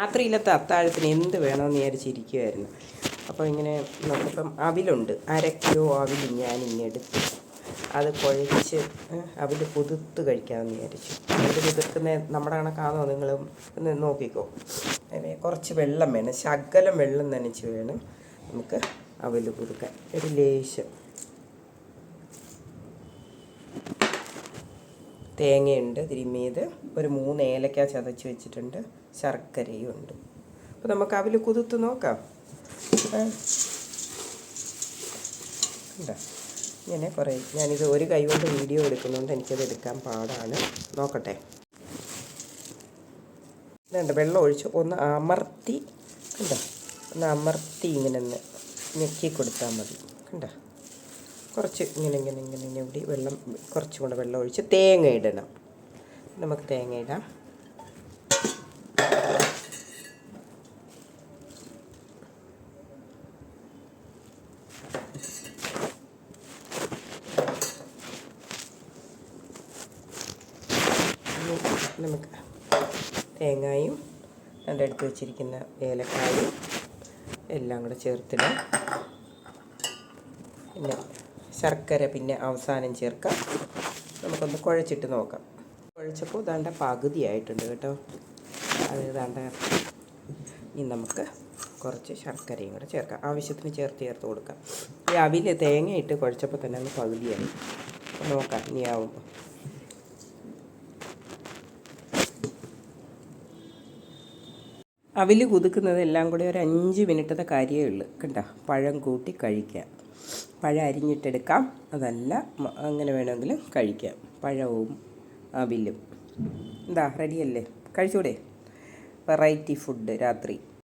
രാത്രിയിലത്തെ അത്താഴത്തിന് എന്ത് വേണമെന്ന് വിചാരിച്ചിരിക്കുമായിരുന്നു അപ്പോൾ ഇങ്ങനെ നമുക്കിപ്പം അവിലുണ്ട്. അര കിലോ അവിൽ ഞാൻ ഇങ്ങെടുത്ത് അത് കുഴച്ച് അവിൽ പുതുത്ത് കഴിക്കാമെന്ന് വിചാരിച്ചു. അവിൽ പുതുക്കുന്ന നമ്മുടെ കണക്കാണോ നിങ്ങൾ? നോക്കിക്കോ. അതിന് കുറച്ച് വെള്ളം വേണം. ശകലം വെള്ളം നനച്ച് വേണം നമുക്ക് അവിൽ പുതുക്കാൻ. ഒരു ലേശം. തേങ്ങയുണ്ട് തിരുമ്മിയത്. ഒരു മൂന്ന് ഏലക്ക ചതച്ച് വെച്ചിട്ടുണ്ട്. ശർക്കരയും ഉണ്ട്. അപ്പോൾ നമുക്ക് അവിൽ കുതിർത്ത് നോക്കാം. ഇങ്ങനെ കുറേ. ഞാനിത് ഒരു കൈ കൊണ്ട് വീഡിയോ എടുക്കുന്നതുകൊണ്ട് എനിക്കത് എടുക്കാൻ പാടാണ്. നോക്കട്ടെ. ഇതുണ്ട്. വെള്ളം ഒഴിച്ച് ഒന്ന് അമർത്തി. കണ്ടോ? ഒന്ന് അമർത്തി ഇങ്ങനെ ഒന്ന് ഞെക്കി കൊടുത്താൽ മതി. കണ്ടോ? കുറച്ച് ഇങ്ങനെ ഇങ്ങനെ ഇങ്ങനെ ഇങ്ങനെ കൂടി വെള്ളം കുറച്ചും കൂടെ വെള്ളം ഒഴിച്ച് തേങ്ങ ഇടണം. നമുക്ക് തേങ്ങ ഇടാം. നമുക്ക് തേങ്ങയും എന്റെ അടുത്ത് വെച്ചിരിക്കുന്ന ഏലക്കായും എല്ലാം കൂടെ ചേർത്തിടാം. പിന്നെ ശർക്കര പിന്നെ അവസാനം ചേർക്കാം. നമുക്കൊന്ന് കുഴച്ചിട്ട് നോക്കാം. കുഴച്ചപ്പോൾ ഇതാണ്ട പകുതിയായിട്ടുണ്ട് കേട്ടോ. അത് ഇതാണ്ട ഇനി നമുക്ക് കുറച്ച് ശർക്കരയും കൂടെ ചേർക്കാം. ആവശ്യത്തിന് ചേർത്ത് ചേർത്ത് കൊടുക്കാം. ഈ അവിൽ തേങ്ങ ഇട്ട് കുഴച്ചപ്പോൾ തന്നെ ഒന്ന് പകുതിയായി. നോക്കാം ഇനി ആവുമ്പോൾ അവിൽ കുതുക്കുന്നത് എല്ലാം കൂടെ ഒരു അഞ്ച് മിനിറ്റത്തെ കാര്യമേ ഉള്ളൂ. കണ്ട? പഴം കൂട്ടി കഴിക്കാം. പഴം അരിഞ്ഞിട്ടെടുക്കാം. അതല്ല അങ്ങനെ വേണമെങ്കിൽ കഴിക്കാം. പഴവും അവിലും. എന്താ റെഡിയല്ലേ? കഴിച്ചൂടെ? വെറൈറ്റി ഫുഡ് രാത്രി.